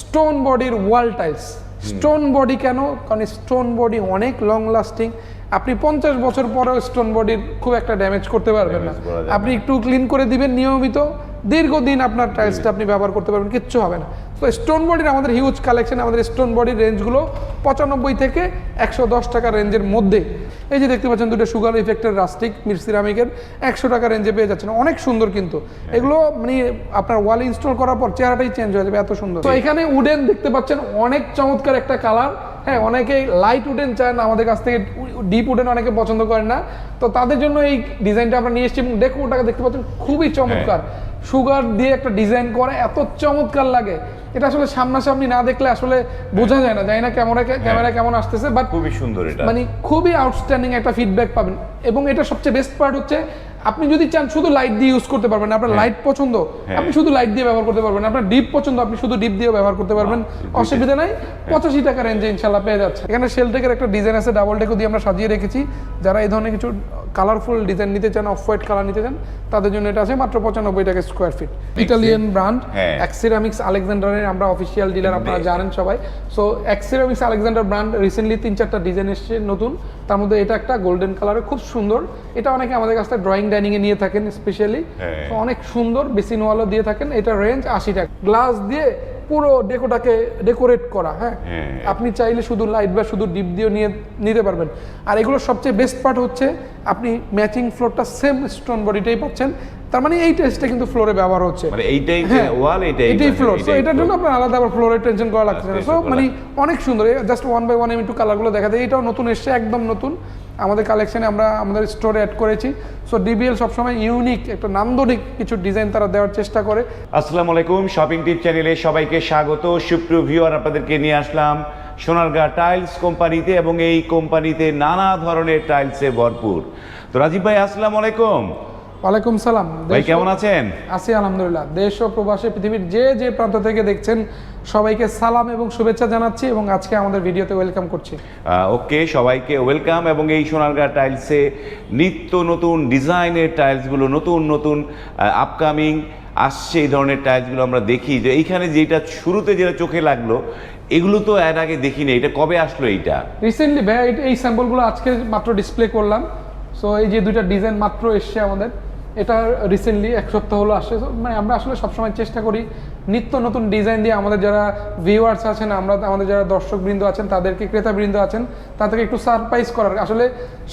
Stone বডির wall tiles. Stone body কেন? কারণ স্টোন বডি অনেক লং লাস্টিং আপনি পঞ্চাশ বছর পরেও স্টোন বডির খুব একটা ড্যামেজ করতে পারবেন না। আপনি একটু ক্লিন করে দিবেন নিয়মিত। দীর্ঘদিন আপনার টাইলসটা আপনি ব্যবহার করতে পারবেন কিচ্ছু হবে না। তো স্টোন বডির আমাদের হিউজ কালেকশন আমাদের স্টোন বডির রেঞ্জগুলো পঁচানব্বই থেকে একশো দশ টাকা রেঞ্জের মধ্যে। এই যে দেখতে পাচ্ছেন দুটো সুগার ইফেক্টের রাস্টিক মির সিরামিকের একশো টাকা রেঞ্জে পেয়ে যাচ্ছেন। অনেক সুন্দর কিন্তু। এগুলো মানে আপনার ওয়াল ইনস্টল করার পর চেহারাটাই চেঞ্জ হয়ে যাবে এত সুন্দর। তো এখানে উডেন দেখতে পাচ্ছেন অনেক চমৎকার একটা কালার হ্যাঁ অনেকেই লাইট উডেন চান আমাদের কাছ থেকে ডিপ উডেন অনেকে পছন্দ করেন না। তো তাদের জন্য এই ডিজাইনটা আমরা নিয়ে এসেছি এবং দেখুন ওটাকে দেখতে পাচ্ছেন খুবই চমৎকার। সুগার দিয়ে একটা ডিজাইন করে এত চমৎকার লাগে। এটা আসলে সামনাসামনি না দেখলে আসলে বোঝা যায় না জানি না ক্যামেরা ক্যামেরা কেমন আসতেছে বাট খুবই সুন্দর এটা। মানে খুবই আউটস্ট্যান্ডিং একটা ফিডব্যাক পাবেন। এবং এটা সবচেয়ে বেস্ট পার্ট হচ্ছে আপনি যদি চান শুধু লাইট দিয়ে ইউজ করতে পারবেন আপনার লাইট পছন্দ আপনি শুধু লাইট দিয়ে ব্যবহার করতে পারবেন আপনার ডিপ পছন্দ আপনি শুধু ডিপ দিয়ে ব্যবহার করতে পারবেন। অসুবিধা নাই পঁচাশি টাকা রেঞ্জে ইনশাল্লাহ পেয়ে যাচ্ছে এখানে শেল টেকের একটা ডিজাইন আছে ডাবল টেকও দিয়ে আমরা সাজিয়ে রেখেছি। যারা এই ধরনের কিছু কালারফুল ডিজাইন নিতে চান অফ হোয়াইট কালার নিতে চান তাদের জন্য এটা আছে মাত্র পঁচানব্বই টাকা স্কোয়ার ফিট ইটালিয়ান ব্র্যান্ড। অ্যাক্সিরামিক্স আলেকজান্ডারের আমরা অফিসিয়াল ডিলার আপনারা জানেন সবাই। সো অ্যাক্সিরামিক্স আলেকজান্ডার ব্র্যান্ড রিসেন্টলি তিন চারটা ডিজাইন এসেছে নতুন। তার মধ্যে এটা একটা গোল্ডেন কালারের খুব সুন্দর। এটা অনেকে আমাদের কাছ থেকে ড্রয়িং ডাইনিং এ নিয়ে থাকেন স্পেশালি হ্যাঁ। অনেক সুন্দর বেসিন ওয়ালও দিয়ে থাকেন। এটা রেঞ্জ আশি টাকা। গ্লাস দিয়ে পুরো ডেকোটাকে ডেকোরেট করা হ্যাঁ? হ্যাঁ। আপনি চাইলে শুধু লাইট বা শুধু ডিপ দিয়েও নিয়ে নিতে পারবেন। আর এগুলোর সবচেয়ে বেস্ট পার্ট হচ্ছে আপনি ম্যাচিং ফ্লোরটা সেম স্টোন বডিটাই পাচ্ছেন। তার মানে এই টেস্টটা কিন্তু ফ্লোরে ব্যবহার হচ্ছে। মানে এইটাই হ্যাঁ, ওয়াল এইটাই এটাই ফ্লোর এইটাই এটার জন্য আপনার আলাদা আবার ফ্লোরের টেনশন করা লাগছে না। সো মানে অনেক সুন্দর। জাস্ট ওয়ান বাই ওয়ান আমি একটু কালারগুলো এটাও নতুন এসছে একদম নতুন। আমাদের কালেকশনে আমরা আমাদের স্টোরে অ্যাড করেছি। সো ডিবিএল সবসময় ইউনিক একটা নান্দনিক কিছু ডিজাইন তারা দেওয়ার চেষ্টা করে। আসসালামু আলাইকুম শপিং টিপ চ্যানেলে সবাইকে স্বাগত। সুপ্রিয় ভিউয়ার আপনাদেরকে নিয়ে আসলাম সোনারগাঁ টাইলস কোম্পানিতে এবং এই কোম্পানিতে নানা ধরনের টাইলসে ভরপুর। তো রাজীব ভাই আসসালামু আলাইকুম। ওয়ালাইকুম সালাম। ভাই কেমন আছেন? আছি আলহামদুলিল্লাহ। দেশ ও প্রবাসী পৃথিবীর যে যে প্রান্ত থেকে দেখছেন সবাইকে সালাম এবং শুভেচ্ছা জানাচ্ছি এবং আজকে আমাদের ভিডিওতে ওয়েলকাম করছি। ওকে সবাইকে ওয়েলকাম এবং এই সোনারগাঁ টাইলসে নিত্য নতুন ডিজাইনের টাইলসগুলো নতুন নতুন আপকামিং আসছে এই ধরনের টাইলসগুলো আমরা দেখি। যে এইখানে যেটা শুরুতে যেটা চোখে লাগল এগুলো তো এর আগে দেখিনি। এটা কবে আসলো এইটা? রিসেন্টলি ভাই এই- এই স্যাম্পলগুলো আজকে মাত্র ডিসপ্লে করলাম। সো এই যে দুইটা ডিজাইন মাত্র এসছে আমাদের। এটা রিসেন্টলি এক সপ্তাহ হলো আসছে মানে আমরা আসলে সবসময় চেষ্টা করি নিত্য নতুন ডিজাইন দিয়ে আমাদের যারা ভিউয়ার্স আছেন, আমরা আমাদের যারা দর্শকবৃন্দ আছেন, তাদেরকে, ক্রেতাবৃন্দ আছেন, তাদেরকে একটু সারপ্রাইজ করার। আসলে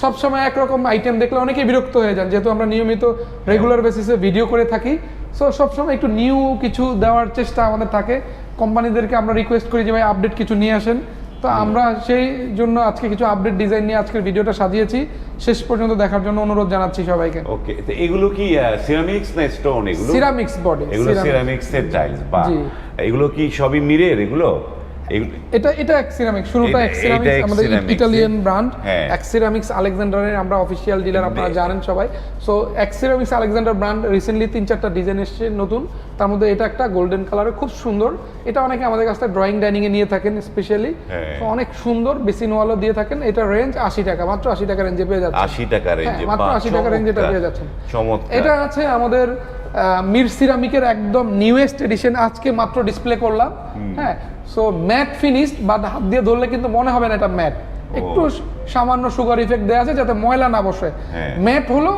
সবসময় একরকম আইটেম দেখলে অনেকেই বিরক্ত হয়ে যান, যেহেতু আমরা নিয়মিত রেগুলার বেসিসে ভিডিও করে থাকি। সো সবসময় একটু নিউ কিছু দেওয়ার চেষ্টা আমাদের থাকে। কোম্পানিদেরকে আমরা রিকোয়েস্ট করি যে, ভাই আপডেট কিছু নিয়ে আসেন। তো আমরা সেই জন্য আজকে কিছু আপডেট ডিজাইন নিয়ে আজকের ভিডিওটা সাজিয়েছি। শেষ পর্যন্ত দেখার জন্য অনুরোধ জানাচ্ছি সবাইকে। ওকে তো এগুলো কি সিরামিক্স না স্টোন এগুলো? সিরামিক্স বডি এগুলো সিরামিক্স এর টাইলস বা এগুলো কি সবই মিরের এগুলো এগুলো? এটা এটা সিরামিক শুরুটা এটা আমাদের ইটালিয়ান ব্র্যান্ড হ্যাঁ। এক্সিরামিক্স আলেকজান্ডারের আমরা অফিসিয়াল ডিলার আপনারা জানেন সবাই। সো এক্সিরামিক্স আলেকজান্ডার ব্র্যান্ড রিসেন্টলি তিন চারটা ডিজাইন এসেছে নতুন। তার মধ্যে এটা একটা গোল্ডেন কালারের খুব সুন্দর। এটা অনেকে আমাদের কাছ থেকে ড্রয়িং ডাইনিং এ নিয়ে থাকেন স্পেশালি হ্যাঁ। অনেক সুন্দর বেসিন ওয়ালও দিয়ে থাকেন। এটা রেঞ্জ আশি টাকা মাত্র আশি টাকা রেঞ্জে পেয়ে যাচ্ছে আশি টাকা রেঞ্জে হ্যাঁ, মাত্র 80 টাকা range এটা পেয়ে যাচ্ছেন। এটা আছে আমাদের মির সিরামিকের একদম নিউয়েস্ট এডিশন আজকে মাত্র ডিসপ্লে করলাম। হ্যাঁ সো ম্যাট ফিনিশড বা হাত দিয়ে ধরলে কিন্তু মনে হবে না এটা ম্যাট একটু সামান্য সুগার ইফেক্ট দেওয়া আছে যাতে ময়লা না বসে। ম্যাট হলো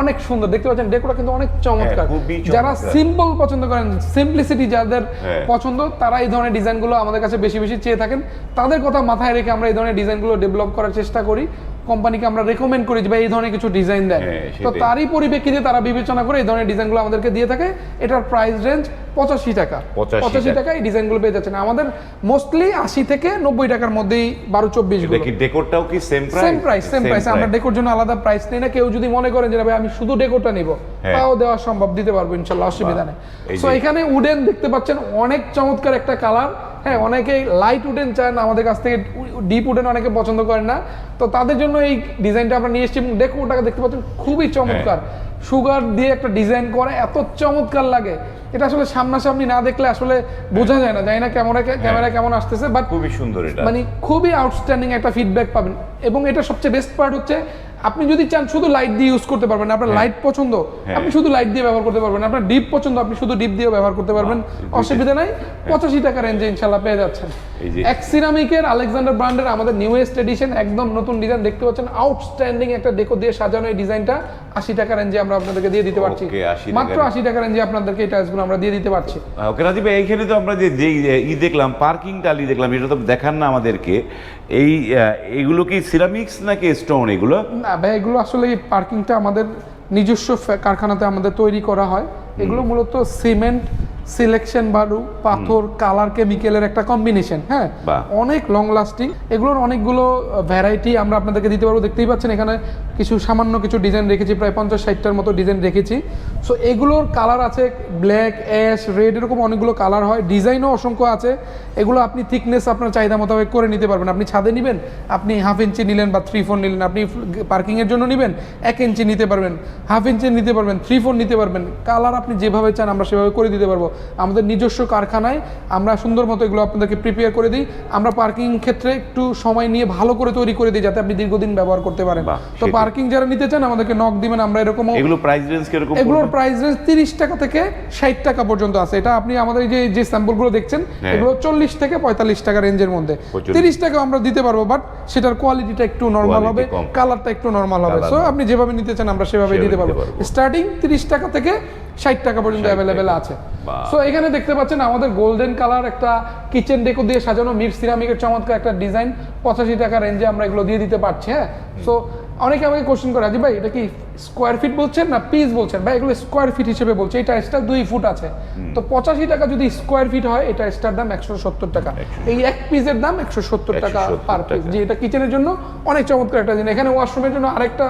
অনেক সুন্দর। দেখতে পাচ্ছেন ডেকোরা কিন্তু অনেক চমৎকার। হ্যাঁ, যারা চমৎকার। সিম্পল পছন্দ করেন সিম্পলিসিটি যাদের হ্যাঁ। পছন্দ তারা এই ধরনের ডিজাইনগুলো আমাদের কাছে বেশি বেশি চেয়ে থাকেন। তাদের কথা মাথায় রেখে আমরা এই ধরনের ডিজাইনগুলো ডেভেলপ করার চেষ্টা করি। কোম্পানিকে আমরা রেকমেন্ড করি যে ভাই এই ধরনের কিছু ডিজাইন দেন। হ্যাঁ, তো তারই পরিপ্রেক্ষিতে তারা বিবেচনা করে এই ধরনের ডিজাইনগুলো আমাদেরকে দিয়ে থাকে। এটার প্রাইস রেঞ্জ পঁচাশি টাকা। পঁচাশি টাকা। এই ডিজাইনগুলো পেয়ে যাচ্ছেন। আমাদের মোস্টলি আশি থেকে নব্বই টাকার মধ্যেই বারো চব্বিশ ডেকোরটাও কি same price same price same price আমরা ডেকোর জন্য আলাদা প্রাইস নেই না। কেউ যদি মনে করেন যে ভাই আমি শুধু ডেকোরটা নিব হ্যাঁ। তাও দেওয়া সম্ভব দিতে পারব ইনশাল্লাহ অসুবিধা নেই। সো এখানে উডেন দেখতে পাচ্ছেন অনেক চমৎকার একটা কালার হ্যাঁ অনেকেই লাইট উডেন চান আমাদের কাছ থেকে ডিপ উডেন অনেকে পছন্দ করেন না। তো তাদের জন্য এই ডিজাইনটা আমরা নিয়ে এসেছি দেখুন ওটাকে দেখতে পাচ্ছেন খুবই চমৎকার। সুগার দিয়ে একটা ডিজাইন করে এত চমৎকার লাগে। এটা আসলে সামনাসামনি না দেখলে আসলে বোঝা যায় না। জানি না ক্যামেরা ক্যামেরা কেমন আসতেছে বাট খুবই সুন্দর এটা। মানে খুবই আউটস্ট্যান্ডিং একটা ফিডব্যাক পাবেন। এবং এটা সবচেয়ে বেস্ট পার্ট হচ্ছে আপনি যদি চান শুধু লাইট দিয়ে ইউজ করতে পারবেন আপনার লাইট পছন্দ হ্যাঁ। আপনি শুধু লাইট দিয়ে ব্যবহার করতে পারবেন আপনার ডিপ পছন্দ আপনি শুধু ডিপ দিয়ে ব্যবহার করতে পারবেন। অসুবিধা নাই পঁচাশি টাকা রেঞ্জে ইনশাল্লাহ পেয়ে যাচ্ছেন। এই যে। এক সিরামিকের আলেকজান্ডার ব্র্যান্ডের আমাদের নিউয়েস্ট এডিশন একদম নতুন ডিজাইন দেখতে পাচ্ছেন। আউটস্ট্যান্ডিং একটা ডেকো দিয়ে সাজানো এই ডিজাইনটা আশি টাকা রেঞ্জে আমরা আপনাদেরকে দিয়ে দিতে পারছি। Okay, 80 টাকা মাত্র আশি টাকা রেঞ্জে আপনাদেরকে এই টাইলসগুলো আমরা দিয়ে দিতে পারছি। ওকে রাজীব এইখানে তো আমরা যে ই দেখলাম পার্কিং টালি দেখলাম এটা তো দেখান না আমাদেরকে। এই এগুলো কি সিরামিক্স নাকি স্টোন এগুলো? না ভাই এগুলো আসলে এই পার্কিংটা আমাদের নিজস্ব কারখানাতে আমাদের তৈরি করা হয়। এগুলো মূলত সিমেন্ট সিলেকশন বালু পাথর কালার কেমিক্যালের একটা কম্বিনেশন হ্যাঁ? অনেক লং লাস্টিং এগুলোর অনেকগুলো ভ্যারাইটি আমরা আপনাদেরকে দিতে পারব। দেখতেই পাচ্ছেন এখানে কিছু সামান্য কিছু ডিজাইন রেখেছি প্রায় পঞ্চাশ ষাটটার মতো ডিজাইন রেখেছি। সো এগুলোর কালার আছে ব্ল্যাক অ্যাশ রেড এরকম অনেকগুলো কালার হয়। ডিজাইনও অসংখ্য আছে। এগুলো আপনি থিকনেস আপনার চাহিদা মোতাবেক করে নিতে পারবেন। আপনি ছাদে নেবেন আপনি হাফ ইঞ্চি নিলেন বা থ্রি ফোর নিলেন আপনি পার্কিংয়ের জন্য নেবেন এক ইঞ্চি নিতে পারবেন। হাফ ইঞ্চি নিতে পারবেন থ্রি ফোর নিতে পারবেন। কালার আপনি যেভাবে চান আমরা সেভাবে করে দিতে পারব। আমাদের নিজস্ব কারখানায় আমরা সুন্দর মতো এগুলো আপনাদেরকে প্রিপেয়ার করে দিই। আমরা পার্কিং ক্ষেত্রে একটু সময় নিয়ে ভালো করে তৈরি করে দিই যাতে আপনি দীর্ঘদিন ব্যবহার করতে পারেন। তো পার্কিং যারা নিতে চান আমাদেরকে নক দিবেন আমরা এরকম এগুলো প্রাইস রেঞ্জ কীরকম এগুলোর প্রাইস রেঞ্জ তিরিশ টাকা থেকে ষাট টাকা পর্যন্ত আছে। এটা আপনি আমাদের এই যে যে স্যাম্পলগুলো দেখছেন হ্যাঁ। এগুলো চল্লিশ থেকে পঁয়তাল্লিশ টাকা রেঞ্জের মধ্যে। প্রচুর। তিরিশ টাকা আমরা দিতে পারব বাট সেটার কোয়ালিটিটা একটু নর্মাল হবে কালারটা একটু নর্মাল হবে। সো আপনি যেভাবে নিতে চান আমরা সেভাবে দিতে পারব। স্টার্টিং তিরিশ টাকা থেকে ষাট টাকা পর্যন্ত 60 অ্যাভেলেবেল আছে। সো এখানে দেখতে পাচ্ছেন আমাদের গোল্ডেন কালার একটা কিচেন ডেকো দিয়ে সাজানো মির সিরামিকের চমৎকার একটা ডিজাইন পঁচাশি টাকা রেঞ্জে আমরা এগুলো দিয়ে দিতে পারছি হ্যাঁ? সো অনেকে আমাকে কোশ্চেন করে আজি ভাই, এটা কি স্কোয়ার ফিট বলছেন না পিস বলছেন? ভাই এগুলো স্কোয়ার ফিট হিসেবে বলছে। এই টাইসটা দুই ফুট আছে। তো পঁচাশি টাকা যদি স্কোয়ার ফিট হয় এই টাইসটার দাম একশো সত্তর টাকা। এই এক পিসের দাম একশো সত্তর টাকা পার পিস যে এটা কিচেনের জন্য অনেক চমৎকার একটা জিনিস। এখানে ওয়াশরুমের জন্য আরেকটা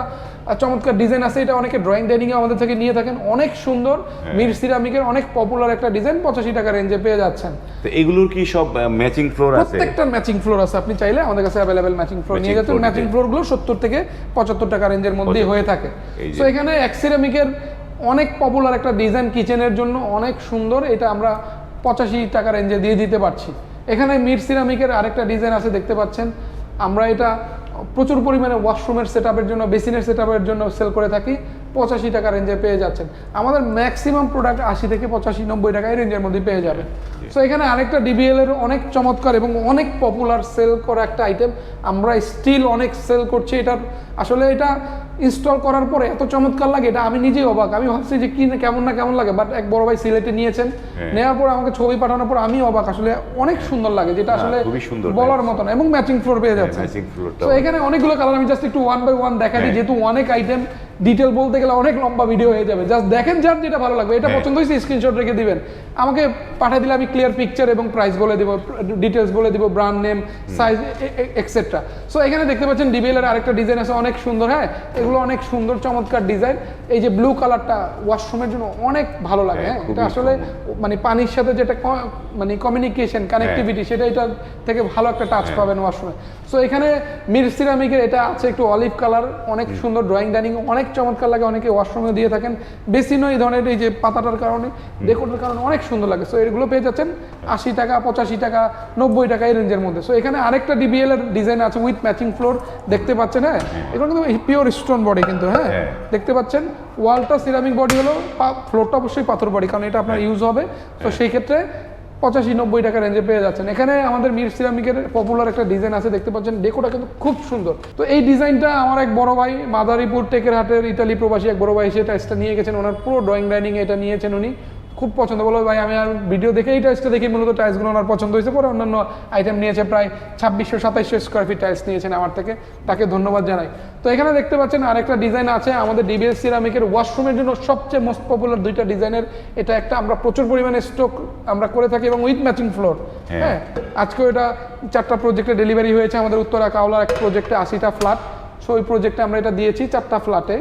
চমৎকার ডিজাইন আছে। এটা অনেকে ড্রয়িং ডাইনিং এ আমাদের থেকে নিয়ে থাকেন। অনেক সুন্দর মির সিরামিকের অনেক পপুলার একটা ডিজাইন পঁচাশি টাকা রেঞ্জে পেয়ে যাচ্ছেন। তো এগুলোর কি সব ম্যাচিং ফ্লোর আছে? প্রত্যেকটার ম্যাচিং ফ্লোর আছে। আপনি চাইলে আমাদের কাছে অ্যাভেলেবেল ম্যাচিং ফ্লোর নিয়ে যাচ্ছেন ম্যাচিং ফ্লোরগুলো সত্তর থেকে পঁচাত্তর টাকা রেঞ্জের মধ্যেই হয়ে থাকে। তো এখানে এক্সিরামিকের অনেক পপুলার একটা ডিজাইন কিচেনের জন্য অনেক সুন্দর, এটা আমরা পঁচাশি টাকা রেঞ্জে দিয়ে দিতে পারছি। এখানে মির সিরামিকের আরেকটা ডিজাইন আছে, দেখতে পাচ্ছেন। আমরা এটা প্রচুর পরিমাণে ওয়াশরুমের সেট জন্য বেসিনের সেট জন্য সেল করে থাকি, পঁচাশি টাকা রেঞ্জে পেয়ে যাচ্ছেন। আমাদের ম্যাক্সিমাম প্রোডাক্ট আশি থেকে পঁচাশি, নব্বই টাকা এই রেঞ্জের মধ্যে পেয়ে যাবেন। সো এখানে আরেকটা ডিবিএল এর অনেক চমৎকার এবং অনেক পপুলার সেল করা একটা আইটেম আমরা স্টিল অনেক সেল করছি। এটার আসলে এটা ইনস্টল করার পরে এত চমৎকার লাগে এটা আমি নিজেই অবাক। আমি ভাবছি যে কি না কেমন না কেমন লাগে বাট এক বড় ভাই সিলেটে নিয়েছেন। হ্যাঁ। নেওয়ার পর আমাকে ছবি পাঠানোর পর আমি অবাক। আসলে অনেক সুন্দর লাগে যেটা আসলে বলার মতন এবং ম্যাচিং ফ্লোর পেয়ে যাচ্ছে। তো। এখানে অনেকগুলো কালার আমি জাস্ট একটু ওয়ান বাই ওয়ান দেখা দিই হ্যাঁ। যেহেতু অনেক আইটেম ডিটেল বলতে গেলে অনেক লম্বা ভিডিও হয়ে যাবে। জাস্ট দেখেন যার যেটা ভালো লাগবে। এটা হ্যাঁ। পছন্দ হয়েছে স্ক্রিনশট রেখে দিবেন। আমাকে পাঠিয়ে দিলে আমি ক্লিয়ার পিকচার এবং প্রাইস বলে দিব ডিটেলস বলে দিব brand name size et cetera so এখানে দেখতে পাচ্ছেন ডিবিএল এর আরেকটা ডিজাইন আছে অনেক সুন্দর হ্যাঁ? এগুলো অনেক সুন্দর চমৎকার ডিজাইন এই যে ব্লু কালারটা ওয়াশরুমের জন্য অনেক ভালো লাগে হ্যাঁ, হ্যাঁ? এটা আসলে মানে পানির সাথে যেটা মানে কমিউনিকেশন কানেক্টিভিটি সেটা এটা থেকে ভালো একটা টাচ পাবেন ওয়াশরুমে সো এখানে মির সিরামিকের এটা আছে একটু অলিভ কালার অনেক সুন্দর ড্রয়িং ডাইনিং অনেক চমৎকার লাগে অনেকে ওয়াশরুমে দিয়ে থাকেন। বেসিনও এই ধরনের এই যে পাতাটার কারণে ডেকোরের কারণে অনেক সুন্দর লাগে। সো এগুলো পেয়ে যাচ্ছেন আশি টাকা পঁচাশি টাকা নব্বই টাকা এই রেঞ্জের মধ্যে। সো এখানে আরেকটা ডিবিএল এর ডিজাইন আছে উইথ ম্যাচিং ফ্লোর দেখতে পাচ্ছেন হ্যাঁ? এগুলো কিন্তু পিওর স্টোন বডি কিন্তু হ্যাঁ? হ্যাঁ। দেখতে পাচ্ছেন ওয়ালটা সিরামিক বডি হলো ফ্লোরটা অবশ্যই পাথর বডি কারণ এটা আপনার ইউজ হবে। তো সেই ক্ষেত্রে পঁচাশি, নব্বই টাকা রেঞ্জে পেয়ে যাচ্ছেন। এখানে আমাদের মির সিরামিকের পপুলার একটা ডিজাইন আছে, দেখতে পাচ্ছেন। ডেকোটা কিন্তু খুব সুন্দর। তো এই ডিজাইনটা আমার এক বড় ভাই, মাদারীপুর টেকের হাটের ইতালি প্রবাসী এক বড় ভাই এসে টাইসটা নিয়ে গেছেন। ওনার পুরো ড্রয়িং ডাইনিং এটা নিয়েছেন উনি। খুব পছন্দ। বলো ভাই আমি আর ভিডিও দেখে এই টাইলসটা দেখে। মূলত টাইলসগুলো ওনার পছন্দ হয়েছে। পরে অন্যান্য আইটেম নিয়েছে প্রায় ছাব্বিশশো সাতাইশশো স্কোয়ার ফিট টাইলস নিয়েছেন আমার থেকে। তাকে ধন্যবাদ জানাই। তো এখানে দেখতে পাচ্ছেন আরেকটা ডিজাইন আছে আমাদের ডিবিএস সিরামিকের ওয়াশরুমের জন্য সবচেয়ে মোস্ট পপুলার দুইটা ডিজাইনের এটা একটা আমরা প্রচুর পরিমাণে স্টক আমরা করে থাকি এবং উইথ ম্যাচিং ফ্লোর হ্যাঁ। হ্যাঁ আজকেও এটা চারটা প্রজেক্টে ডেলিভারি হয়েছে। আমাদের উত্তরা কাওলার এক প্রজেক্টে আশিটা ফ্ল্যাট সো ওই প্রজেক্টে আমরা এটা দিয়েছি চারটা ফ্ল্যাটে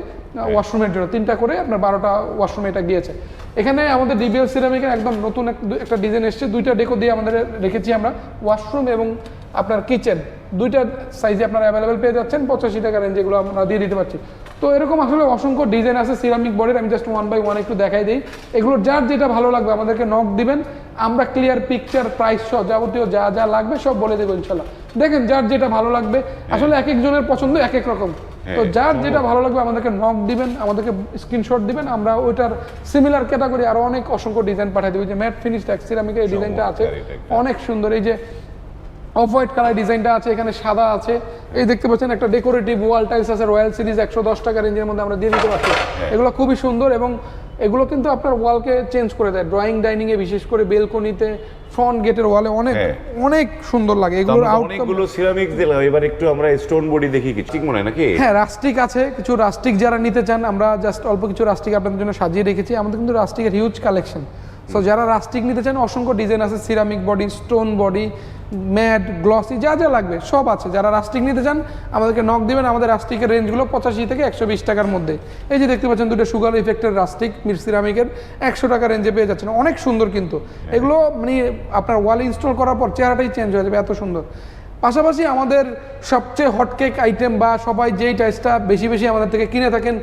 ওয়াশরুমের জন্য। তিনটা করে আপনার বারোটা ওয়াশরুমে এটা গিয়েছে। এখানে আমাদের ডিবিএল সিরামিকের একদম নতুন একটা ডিজাইন এসছে। দুইটা ডেকো দিয়ে আমাদের রেখেছি আমরা। ওয়াশরুম এবং আপনার কিচেন দুইটা সাইজে আপনারা অ্যাভেলেবেল পেয়ে যাচ্ছেন। পঁচাশি টাকা রেঞ্জ এগুলো আমরা দিয়ে দিতে পারছি। তো এরকম আসলে অসংখ্য ডিজাইন আছে সিরামিক বডির আমি জাস্ট ওয়ান বাই ওয়ান একটু দেখাই দিই। এগুলোর যার যেটা ভালো লাগবে আমাদেরকে নক দিবেন। আমরা ক্লিয়ার পিকচার প্রাইস সহ যাবতীয় যা যা লাগবে সব বলে দেবো ইনশাল্লাহ। দেখেন যার যেটা ভালো লাগবে। আসলে এক একজনের পছন্দ এক এক রকম। তো হ্যাঁ, যার যেটা ভালো লাগবে আমাদেরকে নক দিবেন আমাদেরকে স্ক্রিনশট দিবেন আমরা ওইটার সিমিলার ক্যাটাগরি আরও অনেক অসংখ্য ডিজাইন পাঠিয়ে দেবো। যে ম্যাট ফিনিশ সিরামিকের এই ডিজাইনটা আছে একটা। অনেক সুন্দর। এই যে অফ হোয়াইট কালার ডিজাইনটা আছে এখানে সাদা আছে। এই দেখতে পাচ্ছেন একটা ডেকোরেটিভ ওয়াল টাইলস আছে রয়্যাল সিরিজ একশো দশ টাকা রেঞ্জের মধ্যে আমরা দিয়ে দিতে পারছি। হ্যাঁ। এগুলো খুবই সুন্দর এবং এগুলো কিন্তু আপনার ওয়ালকে চেঞ্জ করে দেয়। ড্রয়িং ডাইনিং এ বিশেষ করে বেলকনিতে ফ্রন্ট গেটের ওয়ালে অনেক হ্যাঁ। অনেক সুন্দর লাগে। এগুলোর অনেকগুলো সিরামিক দিলাম এবার একটু আমরা স্টোন বডি দেখি কি। ঠিক মনে হয় নাকি? হ্যাঁ রাস্টিক আছে। কিছু রাস্টিক যারা নিতে চান আমরা জাস্ট অল্প কিছু রাস্টিক আপনাদের জন্য সাজিয়ে রেখেছি। আমাদের কিন্তু রাস্টিকের হিউজ কালেকশন সো যারা রাস্টিক নিতে চান অসংখ্য ডিজাইন আছে ceramic body stone body matt glossy যা যা লাগবে সব আছে। যারা রাস্টিক নিতে চান আমাদেরকে নক দিবেন আমাদের রাস্টিকের রেঞ্জগুলো পঁচাশি থেকে একশো বিশ টাকার মধ্যে। এই যে দেখতে পাচ্ছেন দুটো সুগার ইফেক্টের রাস্টিক মির সিরামিকের একশো টাকা রেঞ্জে পেয়ে যাচ্ছেন। অনেক সুন্দর কিন্তু। এগুলো মানে আপনার ওয়াল ইনস্টল করার পর চেহারাটাই চেঞ্জ হয়ে যাবে এত সুন্দর। পাশাপাশি আমাদের সবচেয়ে হটকেক আইটেম বা সবাই যেই টাইলসটা বেশি বেশি আমাদের থেকে কিনে থাকেন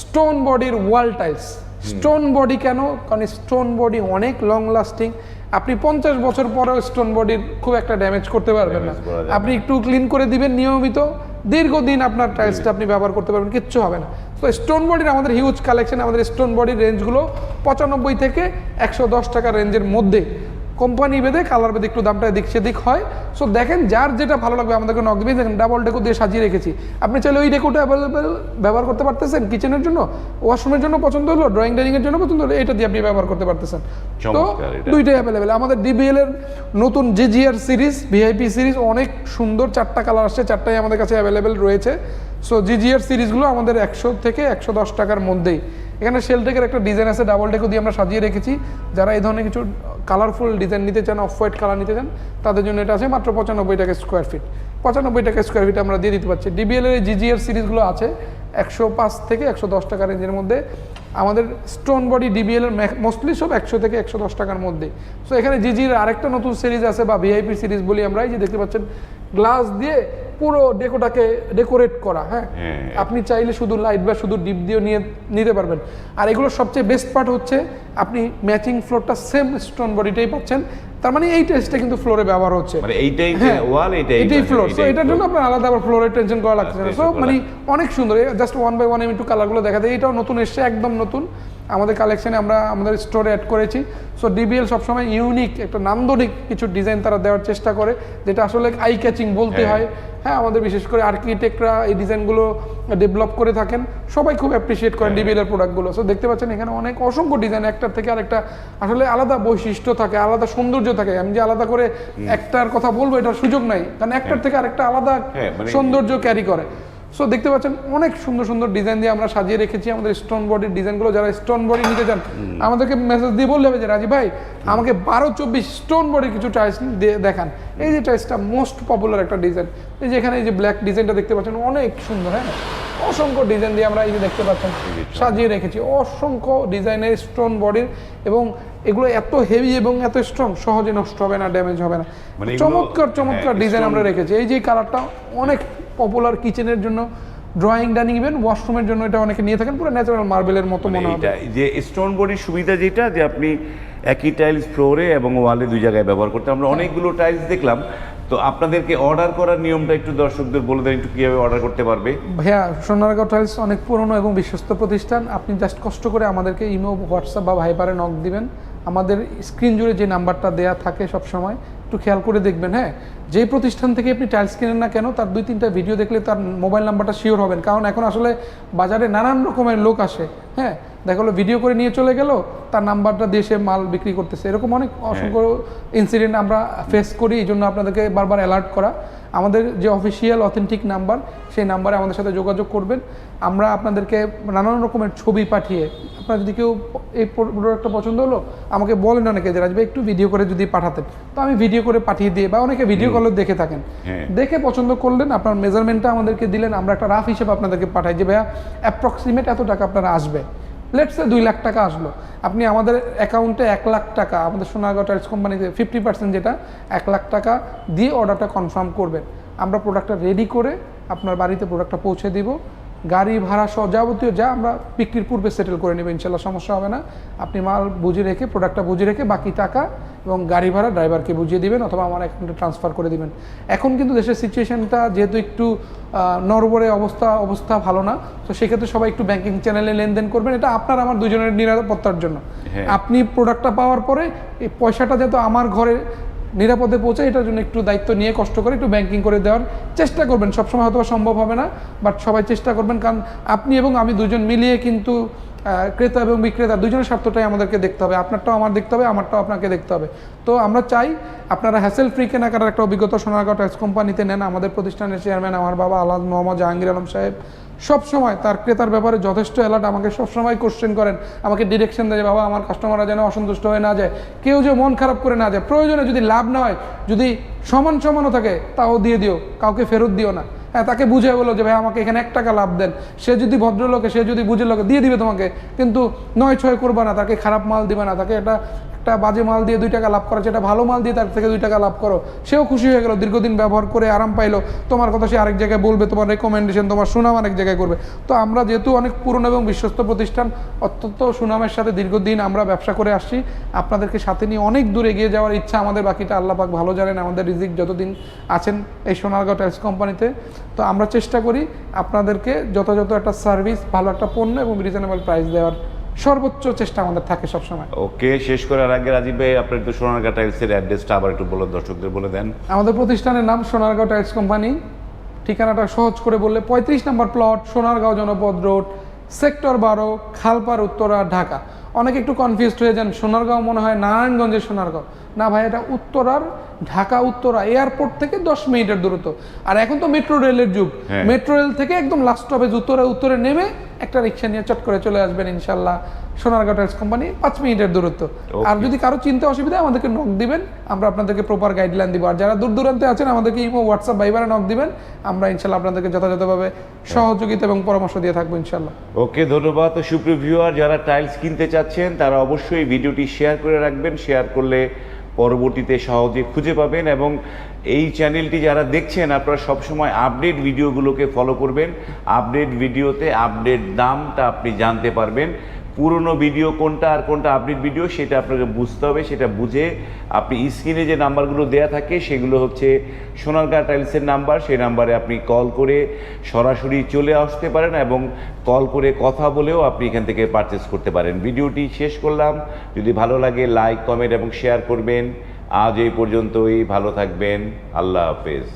স্টোন বডির ওয়াল টাইলস স্টোন বডি কেন? কারণ স্টোন বডি অনেক লং লাস্টিং আপনি পঞ্চাশ বছর পরেও স্টোন বডির খুব একটা ড্যামেজ করতে পারবেন না। আপনি একটু ক্লিন করে দিবেন নিয়মিত। দীর্ঘদিন আপনার টাইলসটা আপনি ব্যবহার করতে পারবেন কিচ্ছু হবে না। তো স্টোন বডির আমাদের হিউজ কালেকশন আমাদের স্টোন বডির রেঞ্জগুলো পঁচানব্বই থেকে একশো দশ টাকা রেঞ্জের মধ্যে। কোম্পানি বেঁধে কালার বেঁধে একটু দামটা এদিক সেদিক হয়। সো দেখেন যার যেটা ভালো লাগবে আমাদেরকে নক দিবেন দেখেন ডাবল ডেকো দিয়ে সাজিয়ে রেখেছি। আপনি চাইলে ওই ডেকোটা অ্যাভেলেবেল ব্যবহার করতে পারতেছেন কিচেনের জন্য ওয়াশরুমের জন্য পছন্দ হলো ড্রয়িং ডাইনিং এর জন্য পছন্দ হলো এটা দিয়ে আপনি ব্যবহার করতে পারতেছেন। তো দুইটাই অ্যাভেলেবেল আমাদের ডিবিএল এর নতুন জিজিআর সিরিজ ভিআইপি সিরিজ অনেক সুন্দর চারটা কালার আসছে চারটাই আমাদের কাছে অ্যাভেলেবেল রয়েছে। সো জিজিআর সিরিজগুলো আমাদের একশো থেকে একশো দশ টাকার মধ্যেই। এখানে শেলটেকের একটা ডিজাইন আছে ডাবল টেকো দিয়ে আমরা সাজিয়ে রেখেছি। যারা এই ধরনের কিছু কালারফুল ডিজাইন নিতে চান অফ হোয়াইট কালার নিতে চান, তাদের জন্য এটা আছে মাত্র পঁচানব্বই টাকা স্কোয়ার ফিট পঁচানব্বই টাকা স্কোয়ার ফিট আমরা দিয়ে দিতে পারছি। ডিবিএল এর জিজিআর সিরিজগুলো আছে একশো পাঁচ থেকে একশো দশ টাকা রেঞ্জের মধ্যে। আমাদের স্টোন বডি ডিবিএল এর মোস্টলি সব একশো থেকে একশো দশ টাকার মধ্যে সো এখানে জিজির আরেকটা নতুন সিরিজ আছে বা ভিআইপি সিরিজ বলি আমরা। এই যে দেখতে পাচ্ছেন গ্লাস দিয়ে পুরো ডেকোটাকে ডেকোরেট করা হ্যাঁ? হ্যাঁ। আপনি চাইলে শুধু লাইট বা শুধু ডিপ দিয়ে নিয়ে নিতে পারবেন। আর এগুলোর সবচেয়ে বেস্ট পার্ট হচ্ছে আপনি ম্যাচিং ফ্লোরটা সেম স্টোন বডিটাই পাচ্ছেন তার মানে এই টেস্টটা কিন্তু ফ্লোরে ব্যবহার হচ্ছে। মানে এইটাই যে ওয়াল এইটাই এটাই ফ্লোর সো এটার জন্য। আপনার আলাদা আবার ফ্লোরের টেনশন করা লাগছে না। সো মানে অনেক সুন্দর। জাস্ট ওয়ান বাই ওয়ান আমি একটু কালারগুলো দেখা দেয় এটাও নতুন এসছে একদম নতুন। আমাদের কালেকশানে আমরা আমাদের স্টোরে অ্যাড করেছি। সো ডিবিএল সবসময় ইউনিক একটা নান্দনিক কিছু ডিজাইন তারা দেওয়ার চেষ্টা করে যেটা আসলে আই ক্যাচিং বলতে হ্যাঁ। হয়। হ্যাঁ আমাদের বিশেষ করে আর্কিটেক্টরা এই ডিজাইনগুলো ডেভেলপ করে থাকেন। সবাই খুব অ্যাপ্রিসিয়েট করেন হ্যাঁ। ডিবিএল এর প্রোডাক্টগুলো সো দেখতে পাচ্ছেন এখানে অনেক অসংখ্য ডিজাইন একটার থেকে আরেকটা আসলে আলাদা বৈশিষ্ট্য থাকে আলাদা সৌন্দর্য থাকে। আমি যে আলাদা করে একটার কথা বলব এটার সুযোগ নাই। কারণ একটার থেকে আরেকটা আলাদা হ্যাঁ, মানে- সৌন্দর্য ক্যারি করে। সো দেখতে পাচ্ছেন অনেক সুন্দর সুন্দর ডিজাইন দিয়ে আমরা সাজিয়ে রেখেছি আমাদের স্টোন বডির ডিজাইনগুলো যারা স্টোন বডি নিতে চান আমাদেরকে মেসেজ দিয়ে বললে হবে যে রাজি ভাই আমাকে বারো চব্বিশ স্টোন বডির কিছু টাইলস দেখান। এই যে টাইলসটা মোস্ট পপুলার একটা ডিজাইন এই যে এখানে এই যে ব্ল্যাক ডিজাইনটা দেখতে পাচ্ছেন অনেক সুন্দর হ্যাঁ? অসংখ্য ডিজাইন দিয়ে আমরা এই যে দেখতে পাচ্ছেন সাজিয়ে রেখেছি। অসংখ্য ডিজাইনের স্টোন বডির এবং এগুলো এত হেভি এবং এত স্ট্রং সহজে নষ্ট হবে না ড্যামেজ হবে না। মানে চমৎকার চমৎকার হ্যাঁ, ডিজাইন আমরা রেখেছি। এই যে কালারটা অনেক পপুলার কিচেনের জন্য ড্রয়িং ডাইনিং ইভেন ওয়াশরুমের জন্য এটা অনেকে নিয়ে থাকেন পুরো ন্যাচারাল মার্বেলের মতো মানে মনে এইটা যে স্টোন বডির সুবিধা যেটা যে আপনি একই টাইলস ফ্লোরে এবং ওয়ালে দুই জায়গায় ব্যবহার করতে আমরা অনেকগুলো টাইলস দেখলাম। তো আপনাদেরকে অর্ডার করার নিয়মটা একটু দর্শকদের বলে দেন একটু কীভাবে অর্ডার করতে পারবে? ভাইয়া সোনারগাঁও টাইলস অনেক পুরনো এবং বিশ্বস্ত প্রতিষ্ঠান। আপনি জাস্ট কষ্ট করে আমাদেরকে ইমো হোয়াটসঅ্যাপ বা ভাইপারে নক দিবেন। আমাদের স্ক্রিন জুড়ে যে নাম্বারটা দেয়া থাকে সব সময় একটু খেয়াল করে দেখবেন হ্যাঁ? যেই প্রতিষ্ঠান থেকে আপনি টাইলস কেনেন না কেন, তার দুই তিনটা ভিডিও দেখলে তার মোবাইল নাম্বারটা শিওর হবেন। কারণ এখন আসলে বাজারে নানান রকমের লোক আসে হ্যাঁ? দেখা হলো ভিডিও করে নিয়ে চলে গেল তার নাম্বারটা দিয়ে সে মাল বিক্রি করতেছে। এরকম অনেক অসংখ্য ইনসিডেন্ট আমরা ফেস করি এই জন্য আপনাদেরকে বারবার অ্যালার্ট করা। আমাদের যে অফিসিয়াল অথেন্টিক নাম্বার সেই নাম্বারে আমাদের সাথে যোগাযোগ করবেন। আমরা আপনাদেরকে নানান রকমের ছবি পাঠিয়ে আপনার যদি কেউ এই প্রোডাক্টটা পছন্দ হলো আমাকে বলেন অনেকে যে রাজভাই একটু ভিডিও করে যদি পাঠাতেন। তো আমি ভিডিও করে পাঠিয়ে দিয়ে বা অনেকে ভিডিও কলও দেখে থাকেন। হ্যাঁ। দেখে পছন্দ করলেন আপনার মেজারমেন্টটা আমাদেরকে দিলেন আমরা একটা রাফ হিসেবে আপনাদেরকে পাঠাই যে ভাইয়া অ্যাপ্রক্সিমেট এত টাকা আপনারা আসবে। লেটসে দুই লাখ টাকা আসলো। আপনি আমাদের অ্যাকাউন্টে এক লাখ টাকা, আমাদের সোনারগাঁও টাইলস কোম্পানিতে ফিফটি পার্সেন্ট যেটা, এক লাখ টাকা দিয়ে অর্ডারটা কনফার্ম করবেন। আমরা প্রোডাক্টটা রেডি করে আপনার বাড়িতে প্রোডাক্টটা পৌঁছে দিব। গাড়ি ভাড়া সহ যাবতীয় যা আমরা বিক্রির পূর্বে সেটেল করে নেব ইনশাল্লাহ সমস্যা হবে না। আপনি মাল বুঝে রেখে প্রোডাক্টটা বুঝে রেখে বাকি টাকা এবং গাড়ি ভাড়া ড্রাইভারকে বুঝিয়ে দিবেন অথবা আমার অ্যাকাউন্টে ট্রান্সফার করে দিবেন। এখন কিন্তু দেশের সিচুয়েশনটা যেহেতু একটু নরবরে অবস্থা অবস্থা ভালো না তো সেক্ষেত্রে সবাই একটু ব্যাংকিং চ্যানেলে লেনদেন করবেন। এটা আপনার আমার দুজনের নিরাপত্তার জন্য। হ্যাঁ। আপনি প্রোডাক্টটা পাওয়ার পরে এই পয়সাটা যেহেতু আমার ঘরে নিরাপদে পৌঁছায়, এটার জন্য একটু দায়িত্ব নিয়ে কষ্ট করে, একটু ব্যাংকিং করে দেওয়ার চেষ্টা করবেন। সবসময় হয়তো সম্ভব হবে না বাট সবাই চেষ্টা করবেন, কারণ আপনি এবং আমি দুজন মিলিয়ে কিন্তু ক্রেতা এবং বিক্রেতা দুজনের স্বার্থটাই আমাদেরকে দেখতে হবে। আপনারটাও আমার দেখতে হবে, আমারটাও আপনাকে দেখতে হবে। তো আমরা চাই আপনারা হ্যাসেল ফ্রি কেনাকাটার একটা অভিজ্ঞতা, সোনারগাঁও ট্যাক্স কোম্পানিতে নেন। আমাদের প্রতিষ্ঠানের চেয়ারম্যান আমার বাবা আলাদ মোহাম্মদ জাহাঙ্গীর আলম সাহেব সব সময় তার ক্রেতার ব্যাপারে যথেষ্ট অ্যালার্ট, আমাকে সবসময় কোশ্চেন করেন। আমাকে ডিরেকশন দেয় বাবা, আমার কাস্টমাররা যেন অসন্তুষ্ট হয়ে না যায়। কেউ যে মন খারাপ করে না যায়। প্রয়োজনে যদি লাভ না হয়, যদি সমান সমানও থাকে, তাও দিয়ে দিও। কাউকে ফেরত দিও না। তাকে বুঝে বলো যে, ভাই, আমাকে এখানে এক টাকা লাভ দেন। সে যদি ভদ্রলোকে, সে যদি বুঝে লোকে, দিয়ে দিবে তোমাকে। কিন্তু নয়, ছয় করবা না, তাকে খারাপ মাল দিবে না। তাকে একটা একটা বাজে মাল দিয়ে দুই টাকা লাভ করা যেটা ভালো মাল দিয়ে তার থেকে দুই টাকা লাভ করো। সেও খুশি হয়ে গেল, দীর্ঘদিন ব্যবহার করে আরাম পাইলো। তোমার কথা সে আরেক জায়গায় বলবে, তোমার রেকমেন্ডেশন তোমার সুনাম অনেক জায়গায় করবে। তো আমরা যেহেতু অনেক পুরনো এবং বিশ্বস্ত প্রতিষ্ঠান, অত্যন্ত সুনামের সাথে দীর্ঘদিন আমরা ব্যবসা করে আসছি। আপনাদেরকে সাথে নিয়ে অনেক দূর এগিয়ে যাওয়ার ইচ্ছা আমাদের বাকিটা। আল্লাহ পাক ভালো জানেন আমাদের রিজিক যতদিন আছেন এই সোনারগাঁও টাইলস কোম্পানিতে। তো আমরা চেষ্টা করি আপনাদেরকে যথাযথ একটা সার্ভিস ভালো একটা পণ্য এবং রিজনেবল প্রাইস দেওয়ার সর্বোচ্চ চেষ্টা আমাদের থাকে সবসময়। ওকে শেষ করার আগে রাজীব ভাই আপনার একটু সোনারগা টাইলসের অ্যাড্রেসটা আবার একটু বলে দর্শকদের বলে দেন। আমাদের প্রতিষ্ঠানের নাম সোনারগাঁও টাইলস কোম্পানি ঠিকানাটা সহজ করে বললে পঁয়ত্রিশ নম্বর প্লট সোনারগাঁও জনপদ রোড সেক্টর বারো খালপার উত্তরা ঢাকা। অনেকে একটু কনফিউজড হয়ে যান সোনারগাঁও মনে হয় নারায়ণগঞ্জের সোনারগাঁও। না ভাই এটা উত্তরার ঢাকা উত্তরা এয়ারপোর্ট থেকে দশ মিনিটের দূরত্ব। আর এখন তো মেট্রো রেলের যুগ। হ্যাঁ। মেট্রো রেল থেকে একদম লাস্ট স্টপেজ উত্তরে উত্তরে নেমে একটা রিক্সা নিয়ে চট করে চলে আসবেন ইনশাল্লাহ সোনারগাঁও টাইলস কোম্পানি পাঁচ মিনিটের দূরত্ব। আর যদি কারও চিন্তা অসুবিধা আমাদেরকে নক দিবেন। আমরা আপনাদেরকে প্রপার গাইডলাইন দিব। আর যারা দূর দূরান্তে আছেন আমাদেরকে ইমো হোয়াটসঅ্যাপ ভাইবারে নক দিবেন। আমরা ইনশাল্লাহ আপনাদেরকে যথাযথভাবে সহযোগিতা এবং পরামর্শ দিয়ে থাকব ইনশাল্লাহ ওকে ধন্যবাদ। সুপ্রিয় ভিউয়ার যারা টাইলস কিনতে চাচ্ছেন তারা অবশ্যই ভিডিওটি শেয়ার করে রাখবেন। শেয়ার করলে পরবর্তীতে সহজে খুঁজে পাবেন এবং এই চ্যানেলটি যারা দেখছেন, আপনারা সবসময় আপডেট ভিডিওগুলোকে ফলো করবেন। আপডেট ভিডিওতে আপডেট দামটা আপনি জানতে পারবেন। পুরনো ভিডিও কোনটা আর কোনটা আপডেট ভিডিও সেটা আপনাকে বুঝতে হবে, সেটা বুঝে আপনি স্ক্রিনে যে নাম্বারগুলো দেয়া থাকে, সেগুলো হচ্ছে সোনারগাঁ টাইলসের নাম্বার সেই নাম্বারে আপনি কল করে সরাসরি চলে আসতে পারেন এবং কল করে কথা বলেও আপনি এখান থেকে পারচেস করতে পারেন। ভিডিওটি শেষ করলাম। যদি ভালো লাগে লাইক কমেন্ট এবং শেয়ার করবেন। আজ এই পর্যন্তই। ভালো থাকবেন। আল্লাহ হাফেজ।